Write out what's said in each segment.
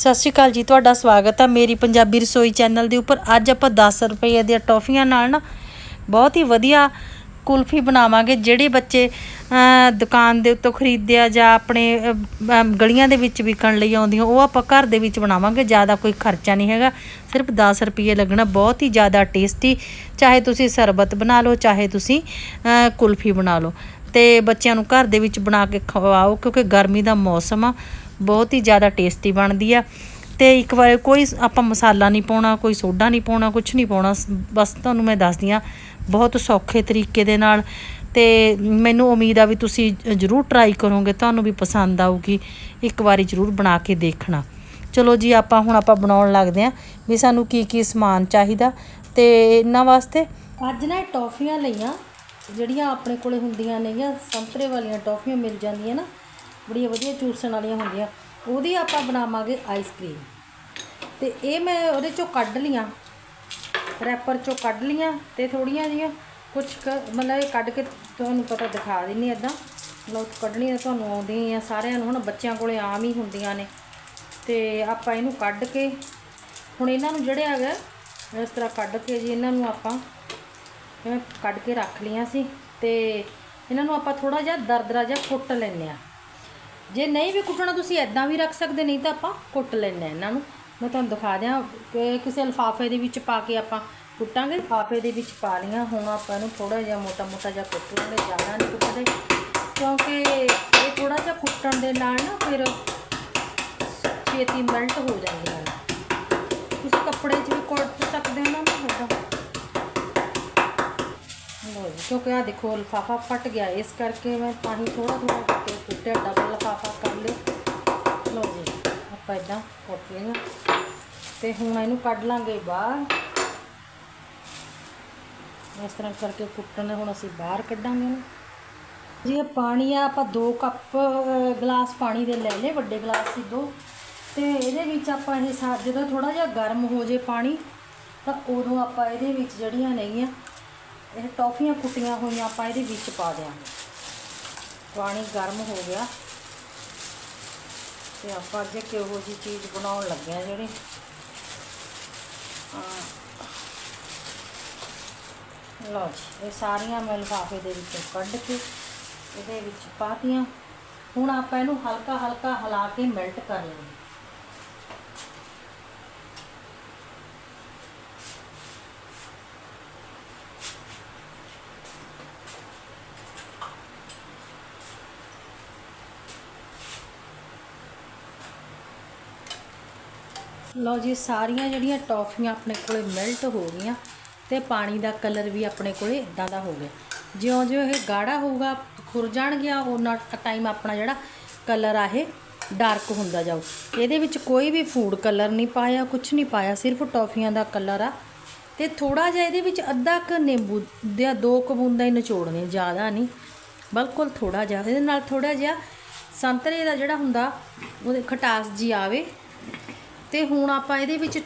ਸਤਿ ਸ਼੍ਰੀ ਅਕਾਲ ਜੀ, ਤੁਹਾਡਾ ਸਵਾਗਤ ਹੈ ਮੇਰੀ ਪੰਜਾਬੀ ਰਸੋਈ ਚੈਨਲ ਦੇ ਉੱਪਰ। ਅੱਜ ਆਪਾਂ 10 ਰੁਪਏ ਦੀਆਂ ਟੌਫੀਆਂ ਨਾਲ ਨਾ ਬਹੁਤ ਹੀ ਵਧੀਆ ਕੁਲਫੀ ਬਣਾਵਾਂਗੇ, ਜਿਹੜੇ ਬੱਚੇ ਦੁਕਾਨ ਦੇ ਉੱਤੋਂ ਖਰੀਦਦੇ ਆ ਜਾਂ ਆਪਣੇ ਗਲੀਆਂ ਦੇ ਵਿੱਚ ਵਿਕਣ ਲਈ ਆਉਂਦੀਆਂ, ਉਹ ਆਪਾਂ ਘਰ ਦੇ ਵਿੱਚ ਬਣਾਵਾਂਗੇ, ਜ਼ਿਆਦਾ ਕੋਈ ਖਰਚਾ ਨਹੀਂ ਹੈਗਾ। ਸਿਰਫ 10 ਰੁਪਏ ਲੱਗਣਾ, ਬਹੁਤ ਹੀ ਜ਼ਿਆਦਾ ਟੇਸਟੀ, ਚਾਹੇ ਤੁਸੀਂ ਸਰਬਤ ਬਣਾ ਲਓ, ਚਾਹੇ ਤੁਸੀਂ ਕੁਲਫੀ ਬਣਾ ਲਓ। ਤੇ ਬੱਚਿਆਂ ਨੂੰ ਘਰ ਦੇ ਵਿੱਚ ਬਣਾ ਕੇ ਖਵਾਓ, ਕਿਉਂਕਿ ਗਰਮੀ ਦਾ ਮੌਸਮ ਆ, ਬਹੁਤ ਹੀ ਜ਼ਿਆਦਾ ਟੇਸਟੀ ਬਣਦੀ ਆ। ਤੇ ਇੱਕ ਵਾਰ ਕੋਈ ਆਪਾਂ ਮਸਾਲਾ ਨਹੀਂ ਪਾਉਣਾ, ਕੋਈ ਸੋਡਾ ਨਹੀਂ ਪਾਉਣਾ ਕੁਝ ਨਹੀਂ ਪਾਉਣਾ ਬਸ ਤੁਹਾਨੂੰ ਮੈਂ ਦੱਸਦੀ ਆ, ਬਹੁਤ ਸੌਖੇ ਤਰੀਕੇ ਦੇ ਨਾਲ। ਤੇ ਮੈਨੂੰ ਉਮੀਦ ਆ ਵੀ ਤੁਸੀਂ ਜਰੂਰ ਟਰਾਈ ਕਰੋਗੇ, ਤੁਹਾਨੂੰ ਵੀ ਪਸੰਦ ਆਊਗੀ, ਇੱਕ ਵਾਰੀ ਜਰੂਰ ਬਣਾ ਕੇ ਦੇਖਣਾ। ਚਲੋ ਜੀ, ਆਪਾਂ ਹੁਣ ਆਪਾਂ ਬਣਾਉਣ ਲੱਗਦੇ ਆ, ਵੀ ਸਾਨੂੰ ਕੀ ਕੀ ਸਮਾਨ ਚਾਹੀਦਾ, ਤੇ ਇਹਨਾਂ ਵਾਸਤੇ ਅੱਜ ਨਾ ਇਹ ਟੌਫੀਆਂ ਲਈਆਂ ਜਿਹੜੀਆਂ ਆਪਣੇ ਕੋਲੇ ਹੁੰਦੀਆਂ ਨੇਗੀਆਂ, ਸੰਤਰੇ ਵਾਲੀਆਂ ਟੌਫੀਆਂ ਮਿਲ ਜਾਂਦੀਆਂ ਨਾ, ਬੜੀਆਂ ਵਧੀਆ ਚੂਸਣ ਵਾਲੀਆਂ ਹੁੰਦੀਆਂ, ਉਹਦੀ ਆਪਾਂ ਬਣਾਵਾਂਗੇ ਆਈਸਕ੍ਰੀਮ ਤੇ ਇਹ ਮੈਂ ਉਹਦੇ ਚੋਂ ਕੱਢ ਲੀਆਂ ਰੈਪਰ ਚੋਂ ਕੱਢ ਲੀਆਂ ਤੇ ਥੋੜੀਆਂ ਜੀਆਂ ਕੁਝ ਮਤਲਬ ਇਹ ਕੱਢ ਕੇ ਤੁਹਾਨੂੰ ਪਤਾ ਦਿਖਾ ਦਿੰਨੀ ਇਦਾਂ ਮਤਲਬ ਕੱਢਣੀਆਂ ਤੁਹਾਨੂੰ ਆਉਂਦੀਆਂ ਆ, ਸਾਰਿਆਂ ਨੂੰ ਹੁਣ ਬੱਚਿਆਂ ਕੋਲੇ ਆਮ ਹੀ ਹੁੰਦੀਆਂ ਨੇ। ਤੇ ਆਪਾਂ ਇਹਨੂੰ ਕੱਢ ਕੇ, ਹੁਣ ਇਹਨਾਂ ਨੂੰ ਜਿਹੜੇ ਹੈਗਾ, ਇਸ ਤਰ੍ਹਾਂ ਕੱਢ ਕੇ ਜੀ, ਇਹਨਾਂ ਨੂੰ ਆਪਾਂ ਮੈਂ ਕੱਢ ਕੇ ਰੱਖ ਲਈਆਂ ਸੀ ਤੇ ਇਹਨਾਂ ਨੂੰ ਆਪਾਂ ਥੋੜਾ ਜਿਹਾ ਦਰਦਰਾ ਜਿਹਾ ਕੁੱਟ ਲੈਂਦੇ ਆ ਜੇ ਨਹੀਂ ਵੀ ਕੁੱਟਣਾ ਤੁਸੀਂ ਐਦਾਂ ਵੀ ਰੱਖ ਸਕਦੇ, ਨਹੀਂ ਤਾਂ ਆਪਾਂ ਕੁੱਟ ਲੈਂਦੇ ਆ ਇਹਨਾਂ ਨੂੰ। ਮੈਂ ਤੁਹਾਨੂੰ ਦਿਖਾ ਦਿਆਂ ਕਿ ਕਿਸੇ ਲਿਫਾਫੇ ਦੇ ਵਿੱਚ ਪਾ ਕੇ ਆਪਾਂ ਕੁੱਟਾਂਗੇ। ਲਫਾਫੇ ਦੇ ਵਿੱਚ ਪਾ ਲਈਆਂ, ਹੁਣ ਆਪਾਂ ਇਹਨੂੰ ਥੋੜਾ ਜਿਹਾ ਮੋਟਾ ਮੋਟਾ ਜਿਹਾ ਕੁੱਟ ਲਾਂਗੇ, ਜ਼ਿਆਦਾ ਨਹੀਂ ਕੁੱਟਦੇ, ਕਿਉਂਕਿ ਇਹ ਥੋੜਾ ਜਿਹਾ ਕੁੱਟਣ ਦੇ ਨਾਲ ਨਾ ਫਿਰ ਛੇਤੀ ਮੈਲਟ ਹੋ ਜਾਂਦੀਆਂ ਨੇ ਤੁਸੀਂ ਕੱਪੜੇ 'ਚ ਵੀ ਕੁੱਟ ਸਕਦੇ ਹੋ ਨਾ ਇੱਦਾਂ ਲਓ ਜੀ ਕਿਉਂਕਿ ਆ ਦੇਖੋ, ਲਿਫਾਫਾ ਫਟ ਗਿਆ। ਇਸ ਕਰਕੇ ਮੈਂ ਤਾਂ ਹੀ ਥੋੜਾ ਥੋੜਾ ਕਰਕੇ ਕੁੱਟਿਆ ਡਬਲ ਲਿਫਾਫਾ ਕਰ ਲਿਓ ਲਓ ਜੀ, ਆਪਾਂ ਇਦਾਂ ਕੁੱਟ ਲਈਆਂ। ਤੇ ਹੁਣ ਇਹਨੂੰ ਕੱਢ ਲਾਂਗੇ ਬਾਹਰ। ਇਸ ਤਰ੍ਹਾਂ ਕਰਕੇ ਕੁੱਟਣ ਹੁਣ ਅਸੀਂ ਬਾਹਰ ਕੱਢਾਂਗੇ ਇਹਨੂੰ। ਜੀ, ਇਹ ਪਾਣੀ ਆ, ਆਪਾਂ 2 ਕੱਪ ਗਲਾਸ ਪਾਣੀ ਦੇ ਲੈ ਲਏ, ਵੱਡੇ ਗਲਾਸ ਸੀ ਦੋ। ਤੇ ਇਹਦੇ ਵਿੱਚ ਆਪਾਂ ਇਹ ਸਾ, ਜਦੋਂ ਥੋੜਾ ਜਿਹਾ ਗਰਮ ਹੋ ਜੇ ਪਾਣੀ, ਤਾਂ ਉਦੋਂ ਆਪਾਂ ਇਹਦੇ ਵਿੱਚ ਜਿਹੜੀਆਂ ਨੇਗੀਆਂ ਇਹ ਟੌਫੀਆਂ ਕੁੱਟੀਆਂ ਹੋਈਆਂ ਆਪਾਂ ਇਹਦੇ ਵਿੱਚ ਪਾ ਦਿਆਂਗੇ। ਪਾਣੀ ਗਰਮ ਹੋ ਗਿਆ। ਤੇ ਆਪਾਂ ਅੱਜ ਕਿਹੋ ਜੀ ਚੀਜ਼ ਬਣਾਉਣ ਲੱਗੇ ਆ ਜਿਹੜੀ? ਲਓ ਜੀ, ਇਹ ਸਾਰੀਆਂ ਮੈਂ ਲਿਫਾਫੇ ਦੇ ਵਿੱਚੋਂ ਕੱਢ ਕੇ ਇਹਦੇ ਵਿੱਚ ਪਾਤੀਆਂ ਹੁਣ ਆਪਾਂ ਇਹਨੂੰ ਹਲਕਾ ਹਲਕਾ ਹਿਲਾ ਕੇ ਮੈਲਟ ਕਰ ਲਾਂਗੇ ਲਓ ਜੀ, ਸਾਰੀਆਂ ਜਿਹੜੀਆਂ ਟੌਫੀਆਂ ਆਪਣੇ ਕੋਲੇ ਮੈਲਟ ਹੋ ਗਈਆਂ ਤੇ ਪਾਣੀ ਦਾ ਕਲਰ ਵੀ ਆਪਣੇ ਕੋਲੇ ਇਦਾਂ ਦਾ ਹੋ ਗਿਆ। ਜਿਉਂ-ਜਿਉਂ ਇਹ ਗਾੜਾ ਹੋਊਗਾ, ਖੁਰ ਜਾਣਗੀਆਂ ਉਹਨਾਂ ਟਾਈਮ ਆਪਣਾ ਜਿਹੜਾ ਕਲਰ ਆ ਇਹ ਡਾਰਕ ਹੁੰਦਾ ਜਾਊ। ਇਹਦੇ ਵਿੱਚ ਕੋਈ ਵੀ ਫੂਡ ਕਲਰ ਨਹੀਂ ਪਾਇਆ ਕੁਝ ਨਹੀਂ ਪਾਇਆ, ਸਿਰਫ ਟੌਫੀਆਂ ਦਾ ਕਲਰ ਆ। ਤੇ ਥੋੜਾ ਜਿਹਾ ਇਹਦੇ ਵਿੱਚ ਅੱਧਾ ਕ ਨਿੰਬੂ ਦੇ ਦੋ ਕੁ ਬੂੰਦਾਂ ਹੀ ਨਿਚੋੜਨੇ, ਜ਼ਿਆਦਾ ਨਹੀਂ। ਬਿਲਕੁਲ ਥੋੜਾ ਜਿਹਾ, ਇਹਦੇ ਨਾਲ ਥੋੜਾ ਜਿਹਾ ਸੰਤਰੇ ਦਾ ਜਿਹੜਾ ਹੁੰਦਾ, ਉਹਦੇ ਖਟਾਸ ਜੀ ਆਵੇ ਤੇ ਹੁਣ ਆਪਾਂ ਇਹਦੇ ਵਿੱਚ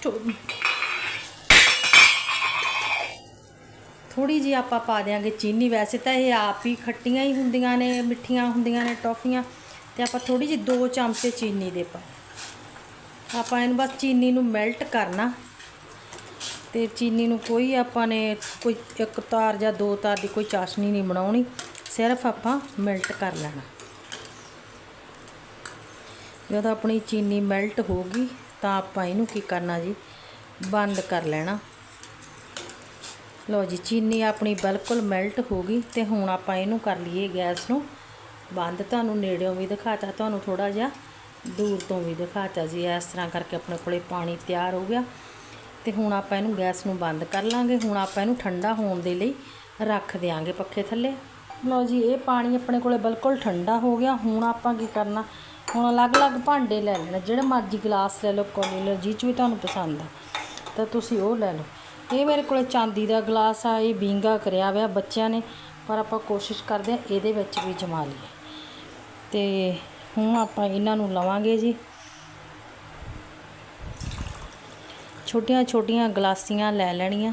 ਥੋੜੀ ਜੀ ਆਪਾਂ ਪਾ ਦਿਆਂਗੇ ਚੀਨੀ। ਵੈਸੇ ਤਾਂ ਇਹ ਆਪ ਹੀ ਖੱਟੀਆਂ ਹੀ ਹੁੰਦੀਆਂ ਨੇ, ਮਿੱਠੀਆਂ ਹੁੰਦੀਆਂ ਨੇ ਟੌਫੀਆਂ। ਤੇ ਆਪਾਂ ਥੋੜੀ ਜੀ 2 ਚਮਚੇ ਚੀਨੀ ਦੇ ਪਾ ਆਪਾਂ ਇਹਨੂੰ ਬਸ ਚੀਨੀ ਨੂੰ ਮੈਲਟ ਕਰਨਾ। ਤੇ ਚੀਨੀ ਨੂੰ ਕੋਈ ਆਪਾਂ ਨੇ ਕੋਈ ਇੱਕ ਤਾਰ ਜਾਂ ਦੋ ਤਾਰ ਦੀ ਕੋਈ ਚਾਸ਼ਨੀ ਨਹੀਂ ਬਣਾਉਣੀ। ਸਿਰਫ ਆਪਾਂ ਮੈਲਟ ਕਰ ਲੈਣਾ। ਜਦੋਂ ਆਪਣੀ ਚੀਨੀ ਮੈਲਟ ਹੋ ਗਈ ਤਾਂ ਆਪਾਂ ਇਹਨੂੰ ਕੀ ਕਰਨਾ ਜੀ? ਬੰਦ ਕਰ ਲੈਣਾ। ਲਓ ਜੀ, ਚੀਨੀ ਆਪਣੀ ਬਿਲਕੁਲ ਮੈਲਟ ਹੋ ਗਈ ਤੇ ਹੁਣ ਆਪਾਂ ਇਹਨੂੰ ਕਰ ਲਈਏ ਗੈਸ ਨੂੰ। ਬੰਦ ਤੁਹਾਨੂੰ ਨੇੜਿਓਂ ਵੀ ਦਿਖਾਤਾ, ਤੁਹਾਨੂੰ ਥੋੜਾ ਜਿਹਾ ਦੂਰ ਤੋਂ ਵੀ ਦਿਖਾਤਾ ਜੀ। ਇਸ ਤਰ੍ਹਾਂ ਕਰਕੇ ਆਪਣੇ ਕੋਲੇ ਪਾਣੀ ਤਿਆਰ ਹੋ ਗਿਆ। ਤੇ ਹੁਣ ਆਪਾਂ ਇਹਨੂੰ ਗੈਸ ਨੂੰ ਬੰਦ ਕਰ ਲਾਂਗੇ। ਹੁਣ ਆਪਾਂ ਇਹਨੂੰ ਠੰਡਾ ਹੋਣ ਦੇ ਲਈ ਰੱਖ ਦੇਾਂਗੇ ਪੱਖੇ ਥੱਲੇ। ਲਓ ਜੀ, ਇਹ ਪਾਣੀ ਆਪਣੇ ਕੋਲੇ ਬਿਲਕੁਲ ਠੰਡਾ ਹੋ ਗਿਆ। ਹੁਣ ਆਪਾਂ ਕੀ ਕਰਨਾ? ਹੁਣ ਅਲੱਗ-ਅਲੱਗ ਭਾਂਡੇ ਲੈ ਲੈਣੇ, ਜਿਹੜੇ ਮਰਜ਼ੀ ਗਲਾਸ ਲੈ ਲਓ ਕੋਲੀ ਜਿਹ 'ਚ ਵੀ ਤੁਹਾਨੂੰ ਪਸੰਦ ਆ। ਤਾਂ ਤੁਸੀਂ ਉਹ ਲੈ ਲਓ। ਇਹ ਮੇਰੇ ਕੋਲ ਚਾਂਦੀ ਦਾ ਗਲਾਸ ਆ, ਇਹ ਬੀਂਗਾ ਕਰਿਆ ਹੋਇਆ ਬੱਚਿਆਂ ਨੇ, ਪਰ ਆਪਾਂ ਕੋਸ਼ਿਸ਼ ਕਰਦੇ ਆ ਇਹਦੇ ਵਿੱਚ ਵੀ ਜਮਾ ਲਈਏ। ਤੇ ਹੁਣ ਆਪਾਂ ਇਹਨਾਂ ਨੂੰ ਲਵਾਂਗੇ ਜੀ। ਛੋਟੀਆਂ ਛੋਟੀਆਂ ਗਲਾਸੀਆਂ ਲੈ ਲੈਣੀਆਂ,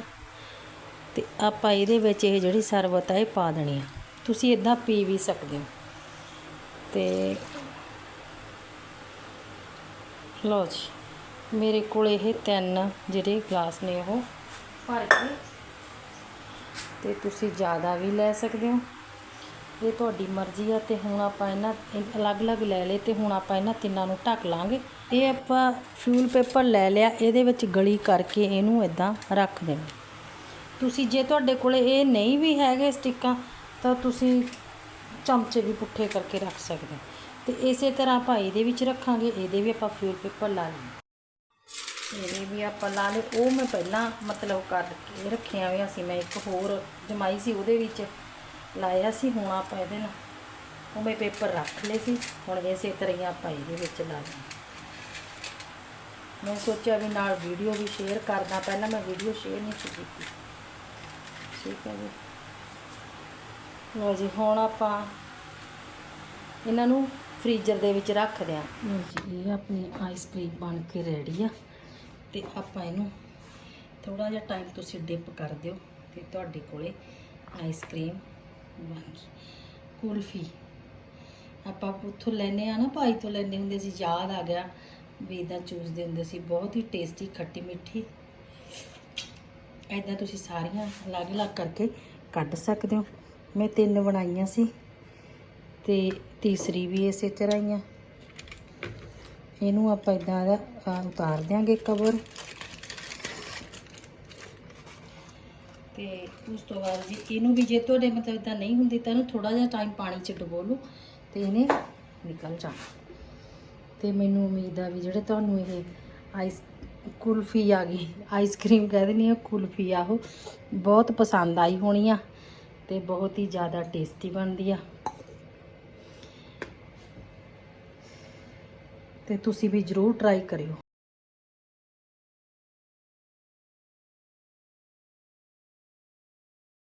ਤੇ ਆਪਾਂ ਇਹਦੇ ਵਿੱਚ ਇਹ ਜਿਹੜੀ ਸਰਬਤ ਆ, ਇਹ ਪਾ ਦੇਣੀ ਆ। ਤੁਸੀਂ ਇਦਾਂ ਪੀ ਵੀ ਸਕਦੇ ਹੋ। ਤੇ ਲਓ ਜੀ, ਮੇਰੇ ਕੋਲ ਇਹ ਤਿੰਨ ਜਿਹੜੇ ਗਲਾਸ ਨੇ ਉਹ ਭਰ ਕੇ ਤੇ ਤੁਸੀਂ ਜ਼ਿਆਦਾ ਵੀ ਲੈ ਸਕਦੇ ਹੋ। ਇਹ ਤੁਹਾਡੀ ਮਰਜ਼ੀ ਆ ਤੇ ਹੁਣ ਆਪਾਂ ਇਹਨਾਂ ਅਲੱਗ-ਅਲੱਗ ਲੈ ਲਏ ਤੇ ਹੁਣ ਆਪਾਂ ਇਹਨਾਂ ਤਿੰਨਾਂ ਨੂੰ ਢੱਕ ਲਾਂਗੇ। ਇਹ ਆਪਾਂ ਫਿਊਲ ਪੇਪਰ ਲੈ ਲਿਆ, ਇਹਦੇ ਵਿੱਚ ਗਲੀ ਕਰਕੇ ਇਹਨੂੰ ਇਦਾਂ ਰੱਖ ਦੇਣਾ। ਤੁਸੀਂ ਜੇ ਤੁਹਾਡੇ ਕੋਲੇ ਇਹ ਨਹੀਂ ਵੀ ਹੈਗੇ ਸਟਿੱਕਾਂ, ਤਾਂ ਤੁਸੀਂ ਚਮਚੇ ਵੀ ਪੁੱਠੇ ਕਰਕੇ ਰੱਖ ਸਕਦੇ ਹੋ। ਤੇ ਇਸੇ ਤਰ੍ਹਾਂ ਆਪਾਂ ਇਹਦੇ ਵਿੱਚ ਰੱਖਾਂਗੇ, ਇਹਦੇ ਵੀ ਆਪਾਂ ਫਿਊਲ ਪੇਪਰ ਲਾ ਲਈਏ। ਇਹਦੇ ਵੀ ਆਪਾਂ ਲਾ ਲਏ। ਉਹ ਮੈਂ ਪਹਿਲਾਂ ਮਤਲਬ ਕਰਕੇ ਰੱਖਿਆ ਹੋਇਆ ਸੀ, ਮੈਂ ਇੱਕ ਹੋਰ ਜਮਾਈ ਸੀ ਉਹਦੇ ਵਿੱਚ ਲਾਇਆ ਸੀ, ਹੁਣ ਆਪਾਂ ਇਹਦੇ ਨਾਲ ਉਹ ਮੈਂ ਪੇਪਰ ਰੱਖ ਲਏ ਸੀ। ਹੁਣ ਇਸੇ ਤਰ੍ਹਾਂ ਹੀ ਆਪਾਂ ਇਹਦੇ ਵਿੱਚ ਲਾ ਲਏ ਮੈਂ ਸੋਚਿਆ ਵੀ ਨਾਲ ਵੀਡੀਓ ਵੀ ਸ਼ੇਅਰ ਕਰਦਾ, ਪਹਿਲਾਂ ਮੈਂ ਵੀਡੀਓ ਸ਼ੇਅਰ ਨਹੀਂ ਸੀ ਕੀਤੀ। ਠੀਕ ਹੈ ਜੀ। ਲਓ ਜੀ, ਹੁਣ ਆਪਾਂ ਇਹਨਾਂ ਨੂੰ ਫ੍ਰੀਜ਼ਰ ਦੇ ਵਿੱਚ ਰੱਖਦੇ ਹਾਂ। ਇਹ ਆਪਣੀ ਆਈਸ ਆਈਸਕ੍ਰੀਮ ਬਣ ਕੇ ਰੈਡੀ ਆ। ਤੇ ਆਪਾਂ ਇਹਨੂੰ ਥੋੜਾ ਜਿਹਾ ਟਾਈਮ ਤੁਸੀਂ ਡਿਪ ਕਰ ਦਿਓ ਤੇ ਤੁਹਾਡੇ ਕੋਲੇ ਆਈਸਕ੍ਰੀਮ ਬਣ ਗਈ। ਕੁਲਫੀ। ਆਪਾਂ ਉੱਥੋਂ ਲੈਨੇ ਆ ਨਾ, ਭਾਈ ਤੋਂ ਲੈਨੇ ਹੁੰਦੇ ਸੀ, ਯਾਦ ਆ ਗਿਆ ਵੀ ਇਦਾਂ ਚੂਸਦੇ ਹੁੰਦੇ ਸੀ। ਬਹੁਤ ਹੀ ਟੇਸਟੀ ਖੱਟੀ ਮਿੱਠੀ। ਇਦਾਂ ਤੁਸੀਂ ਸਾਰੀਆਂ ਅਲੱਗ-ਅਲੱਗ ਕਰਕੇ ਕੱਢ ਸਕਦੇ ਹੋ। ਮੈਂ ਤਿੰਨ ਬਣਾਈਆਂ ਸੀ। ਤੇ ਤੀਸਰੀ ਵੀ ਇਸੇ ਤਰ੍ਹਾਂ ਹੀ ਆ। ਇਹਨੂੰ ਆਪਾਂ ਇਦਾਂ ਦਾ ਉਤਾਰ ਦਿਆਂਗੇ ਕਵਰ ਤੇ ਉਸ ਤੋਂ ਬਾਅਦ ਜੀ ਇਹਨੂੰ ਵੀ ਜੇ ਤੁਹਾਡੇ ਮਤਲਬ ਇਦਾਂ ਨਹੀਂ ਹੁੰਦੀ ਤਾਂ ਇਹਨੂੰ ਥੋੜਾ ਜਿਹਾ ਟਾਈਮ ਪਾਣੀ 'ਚ ਡੁਬੋ ਲਓ ਤੇ ਇਹਨੇ ਨਿਕਲ ਜਾਣਾ। ਤੇ ਮੈਨੂੰ ਉਮੀਦ ਆ ਵੀ ਜਿਹੜੇ ਤੁਹਾਨੂੰ ਇਹ ਆਈਸ ਕੁਲਫੀ ਆ ਗਈ ਆਈਸਕ੍ਰੀਮ ਕਹਿ ਦਿੰਦੀ ਆ, ਕੁਲਫੀ ਆ ਉਹ ਬਹੁਤ ਪਸੰਦ ਆਈ ਹੋਣੀ ਆ ਤੇ ਬਹੁਤ ਹੀ ਜ਼ਿਆਦਾ ਟੇਸਟੀ ਬਣਦੀ ਆ। ਤੇ ਤੁਸੀਂ ਵੀ ਜ਼ਰੂਰ ਟਰਾਈ ਕਰਿਓ।